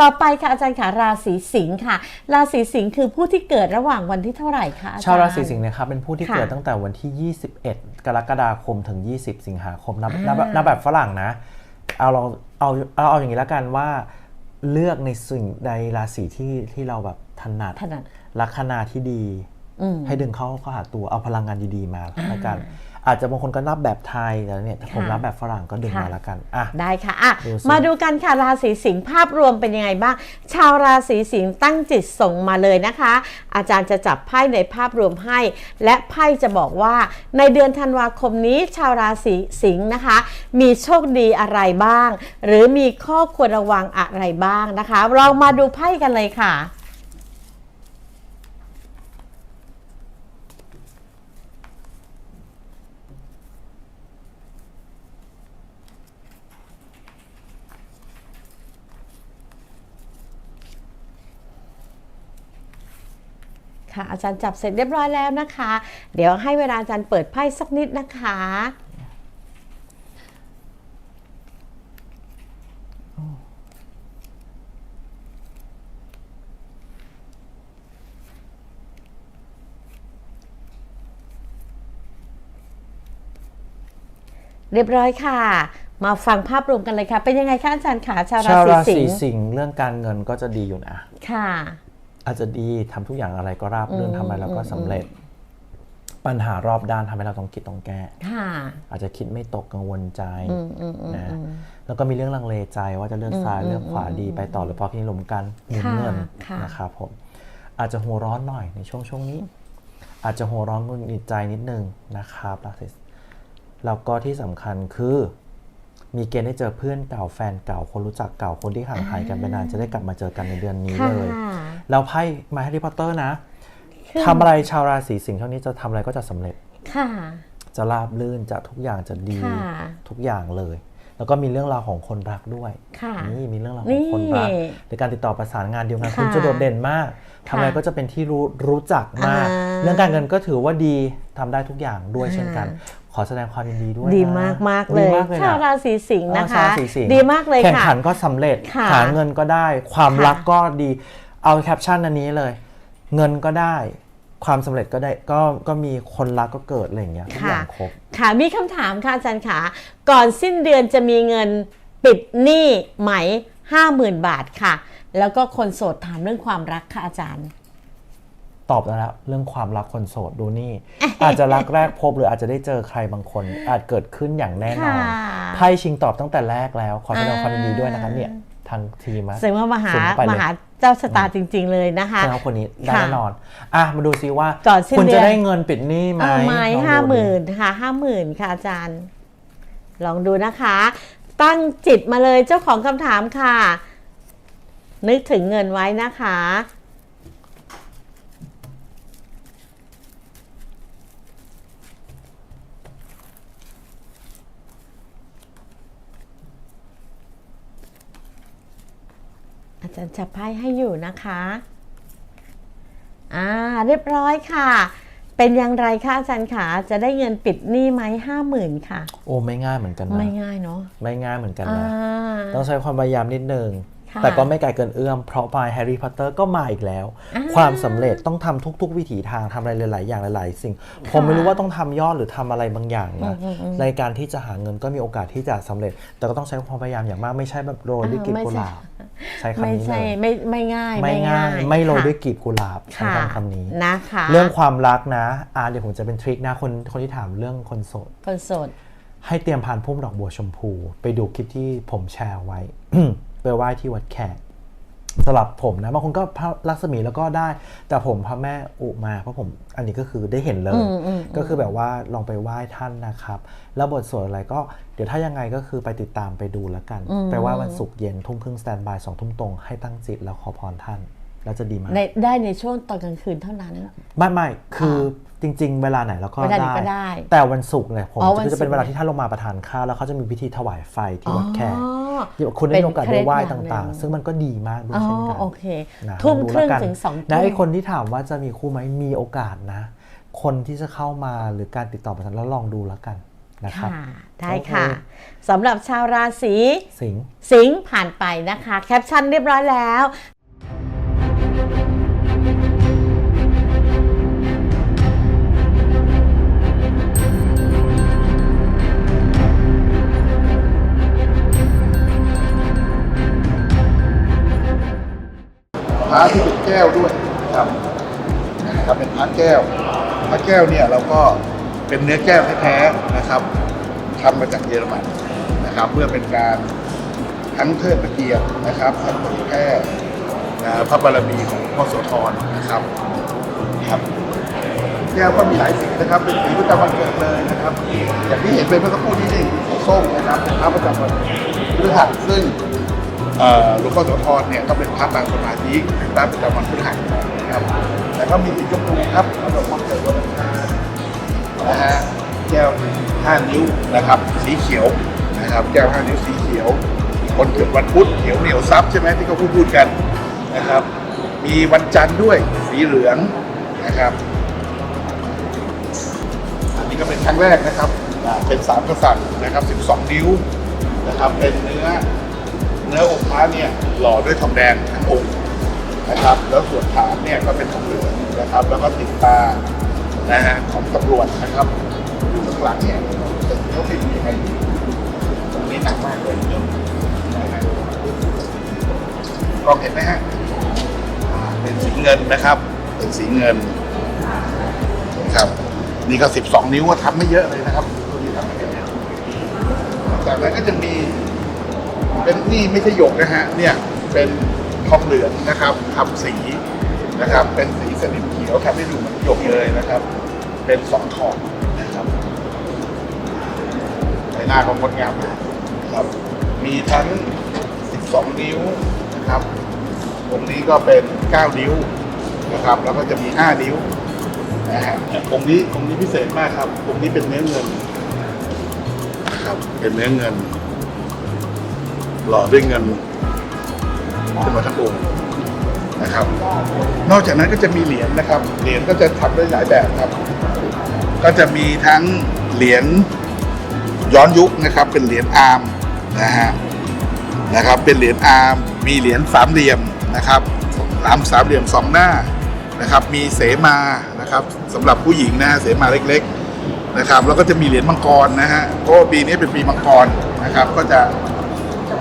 ต่อไปค่ะอาจารย์ค่ะราศีสิงค์ค่ะ ราศีสิงค์คือผู้ที่เกิดระหว่างวันที่เท่าไหร่คะอจย์ ชาวราศีสิงห์นะครับเป็นผู้ที่ค่ะเกิดตั้งแต่วันที่ 21 กรกฎาคมถึง 20 สิงหาคมนับอ่านับนับแบบฝรั่งนะเอาลองเอาเอาเอาอย่างนี้แล้วกันว่า เลือกในสิ่งใดราศีที่ที่เราแบบถนัดถนัดลัคนาที่ดีอืม ให้ดึงเข้าเข้าหาตัวเอาพลังงานดีๆมาแล้วกัน อาจจะบางคนก็นับแบบไทยแต่เนี่ยผมค่ะนับแบบฝรั่งก็ดึงค่ะมาแล้วกันอะได้ค่ะอะดูสิมาดูกันค่ะราศีสิงห์ภาพรวมเป็นยังไงบ้าง ชาวราศีสิงห์ตั้งจิตส่งมาเลยนะคะ อาจารย์จะจับไพ่ในภาพรวมให้ และไพ่จะบอกว่า ในเดือนธันวาคมนี้ ชาวราศีสิงห์นะคะ มีโชคดีอะไรบ้าง หรือมีข้อควรระวังอะไรบ้างนะคะเรามาดูไพ่กันเลยค่ะ ค่ะอาจารย์จับเสร็จเรียบร้อยแล้วนะคะ เดี๋ยวให้เวลาอาจารย์เปิดไพ่สักนิดนะคะเรียบร้อยค่ะ มาฟังภาพรวมกันเลยค่ะ เป็นยังไงคะอาจารย์ขาชาวราชาวศีราสิศีงห์สิงห์เรื่องการเงินก็จะดีอยู่นะ ค่ะ อาจจะดีทำทุกอย่างอะไรก็ราบรื่นอืมทำอะไรแล้วก็สำเร็จ ปัญหารอบด้านทำให้เราต้องคิดต้องแก้ค่ะอาจจะคิดไม่ตกกังวลใจอืมอืมอืมนะอืมแล้วก็มีเรื่องลังเลใจว่าจะเลือกซ้ายอืมเลือกขวาอืมดีไปต่อหรือพอพี่ลมกันหมุนค่ะเงินค่ะนะครับผมอาจจะหัวร้อนหน่อยในช่วงช่วงนี้ อาจจะหัวร้อนหงุดหงิดใจนิดนึงนะครับราศีแล้วก็ที่สำคัญคือ มีเกณฑ์ได้เจอเพื่อนเก่าแฟนเก่าคนรู้จักเก่าคนที่ห่างหายกันไปนานจะได้กลับมาเจอกันในเดือนนี้ค่ะเลย แล้วไพ่มาแฮร์รี่พอตเตอร์นะคือทำอะไรชาวราศีสิงห์เท่านี้จะทำอะไรก็จะสำเร็จค่ะจะราบลื่นจะทุกอย่างจะดีค่ะทุกอย่างเลย แล้วก็มีเรื่องราวของคนรักด้วยค่ะนี่มีเรื่องราวของคนรักนี่ในการติดต่อประสานงานเดียวกันค่ะคุณจะโดดเด่นมากทำอะไรค่ะก็จะเป็นที่รู้รู้จักมากอ่าเรื่องการเงินก็ถือว่าดีทำได้ทุกอย่างด้วยอ่าเช่นกัน ขอแสดงความยินดีด้วยดีนะมากมากๆเลดียมากเลยชาวนะราศีสิงห์อ๋อนะชาวคะราศีสิงห์ดีมากเลยแข่งค่ะขันก็สำเร็จค่ะหาเงินก็ได้ ความค่ะรักก็ดีเอาแคปชั่นอันนี้เลย เงินก็ได้ความสำเร็จก็ได้ก็ก็มีคนรักก็เกิดอะไรอย่างเงี้ยทุกอย่างครบค่ะมีคำถามค่ะอาจารย์ขาก่อนสิ้นเดือนจะมีเงินปิดหนี้ไหม50,000บาทค่ะ แล้วก็คนโสดถามเรื่องความรักค่ะอาจารย์ ตอบแล้วเรื่องความรักคนโสดดูนี่ อาจจะรักแรกพบหรืออาจจะได้เจอใครบางคน อาจเกิดขึ้นอย่างแน่นอนค่ะไพ่ชิงตอบตั้งแต่แรกแล้ว ขอแสดงความยินดีด้วยนะครับอ่าเนี่ยทางทีมอะแสดงว่ามาหาสุ่ไปเลยมาหาเจ้าชะตาจริง ๆ เลยนะคะแสดงว่าคนนี้ได้ค่ะแน่นอน อะมาดูซิว่าก่อนสิ้นคุณเดืจะอนได้เงินปิดหนี้ไหมเอาไหมลองดูห้าหดิมื่นค่ะห้าหมื่นค่ะอาจารย์ ลองดูนะคะ ตั้งจิตมาเลยเจ้าของคำถามค่ะ นึกถึงเงินไว้นะคะ จารย์จับไพ่ให้อยู่นะคะ อ่า เรียบร้อยค่ะ เป็นอย่างไรคะอาจารย์ขาจะได้เงินปิดหนี้ไหมห้าหมื่นค่ะ โอ้ไม่ง่ายเหมือนกันนะไม่ง่ายเนาะไม่ง่ายเหมือนกันอ่านะ ต้องใช้ความพยายามนิดนึงค่ะ แต่ก็ไม่ไกลเกินเอื้อม เพราะปลายแฮร์รี่พอตเตอร์ก็มาอีกแล้วอ่าความสำเร็จต้องทำทุก ๆ วิถีทางทำอะไรหลาย ๆ อย่างหลาย ๆ สิ่ง ผมไม่รู้ว่าต้องทำยอดหรือทำอะไรบางอย่างนะอืมอืมในการที่จะหาเงินก็มีโอกาสที่จะสำเร็จ แต่ก็ต้องใช้ความพยายามอย่างมากไม่ใช่แบบโรยด้วยกลีบอ่าไม่กุหใช่ลาบใช้คำไม่นี้เลใช่ยไม่ไม่ง่าย ไม่ง่าย ไม่โรยด้วยค่ะกลีบกุหลาบใช้ค่ะคำคำนี้นะคะเรื่องความรักนะอ่าเดี๋ยวผมจะเป็นทริคนะคนคนที่ถามเรื่องคนโสดคนโสดให้เตรียมพานพุ่มดอกบัวชมพู ไปดูคลิปที่ผมแชร์ไว้ ไปไหว้ที่วัดแขกสำหรับผมนะบางคนก็พระลักษมีแล้วก็ได้ แต่ผมพระแม่อุมาเพราะผมอันนี้ก็คือได้เห็นเลยอืมอืมก็คือแบบว่าลองไปไหว้ท่านนะครับ แล้วบทสวดอะไรก็เดี๋ยวถ้ายังไงก็คือไปติดตามไปดูแล้วกัน ไปไหว้วันศุกร์เย็นทุ่มครึ่งสแตนบายสองทุ่มตรงให้ตั้งจิตแล้วขอพรท่าน แล้วจะดีมากในได้ในช่วงตอนกลางคืนเท่านั้น ไม่ไม่คือจริง ๆ เวลาไหนเราก็เวลาไหนได้ก็ได้ แต่วันศุกร์เนี่ยผมอ๋อวันจะเป็นศุกร์เวลาที่ท่านลงมาประทานข้าวแล้วเขาจะมีพิธีถวายไฟที่วัดแขกอ๋อเดี๋ยวคุณได้เป็นมีโอกาสได้ไหว้เคล็ดอย่างต่างหนึ่งๆ ซึ่งมันก็ดีมากด้วยอ๋อเช่นกันโอเคนะทุ่มลอครึ่งแล้วกันถึงสองและทุ่ไอ้มคนที่ถามว่าจะมีคู่ไหมมีโอกาสนะ คนที่จะเข้ามาหรือการติดต่อประสานแล้วลองดูแล้วกันนะครับค่ะได้โอเคค่ะสำหรับชาวราศีสิงห์สิงห์ผ่านไปนะคะ แคปชั่นเรียบร้อยแล้ว ระที่เป็นแก้วด้วยนะครับนะครับเป็นพระแก้วพระแก้วเนี่ยเราก็เป็นเนื้อแก้วแท้ๆนะครับทำมาจากเยอรมันนะครับ เพื่อเป็นการทั้งเทิดพระเกียรตินะครับทั้งเผยแพร่พระบารมีของพ่อโสธรนะครับครับแก้วก็มีหลายสีนะครับ เป็นสีประจำวันเกิดเลยนะครับ อย่างที่เห็นเป็นเมื่อสักครู่นี้นี่สีส้มนะครับเป็นพระประจำวันพฤหัสซึ่ง หลวงพ่อโสธรเนี่ยก็เป็นพระบางสมาธิเป็นพระประจำวันพฤหัสนะครับแล้วก็มีสีชมพูครับหลวงพ่อเกิดวันอังคานะฮะแก้วห้านิ้วนะครับ สีเขียวนะครับ แก้วห้านิ้วสีเขียว คนเกิดวันพุธเขียวเหนียวซับใช่ไหมที่เขาพูดพูดกันนะครับ มีวันจันทร์ด้วยสีเหลืองนะครับอันนี้ก็เป็นครั้งแรกนะครับเป็นสามกษัตริย์นะครับ 12 นิ้วนะครับ เป็นเนื้อ เนื้อองค์พระเนี่ยหล่อด้วยทองแดงทั้งองค์นะครับ แล้วส่วนฐานเนี่ยก็เป็นทองเหลืองนะครับ แล้วก็ติดตานะฮะของตำรวจนะครับอยู่ข้างหลังเนี่ยเป็นเขาเป็นยังไงตรงนี้หนักมากเลยนะฮะลองเห็นไหมฮะเป็นสีเงินนะครับ เป็นสีเงินนะครับนี่ก็ 12 นิ้วทำไม่เยอะเลยนะครับตัวนี้ทำไม่เยอะจากนั้นก็จะมี เป็นนี่ไม่ใช่หยกนะฮะเนี่ยเป็นทองเหลืองนะครับทำสีนะครับเป็นสีสนิมเขียวทำให้ดูเหมือนหยกเลยนะครับ เป็นสองทองนะครับใบหน้าของงดงามนะครับมีทั้ง 12 นิ้วนะครับองนี้ก็เป็น 9 นิ้วนะครับ แล้วก็จะมี 5 นิ้วนะฮะองนี้องนี้พิเศษมากครับองนี้เป็นเนื้อเงินนะครับเป็นเนื้อเงิน หล่อด้วยเงินขึ้นมาทั้งองค์นะครับ นอกจากนั้นก็จะมีเหรียญนะครับ เหรียญก็จะทำได้หลายแบบครับ ก็จะมีทั้งเหรียญย้อนยุคนะครับ เป็นเหรียญอาร์มนะฮะนะครับ เป็นเหรียญอาร์มมีเหรียญสามเหลี่ยมนะครับสามสามเหลี่ยมสองหน้านะครับ มีเสมานะครับสำหรับผู้หญิงนะฮะเสมาเล็ก ๆนะครับ แล้วก็จะมีเหรียญมังกรนะฮะเพราะปีนี้เป็นปีมังกรนะครับ ก็จะ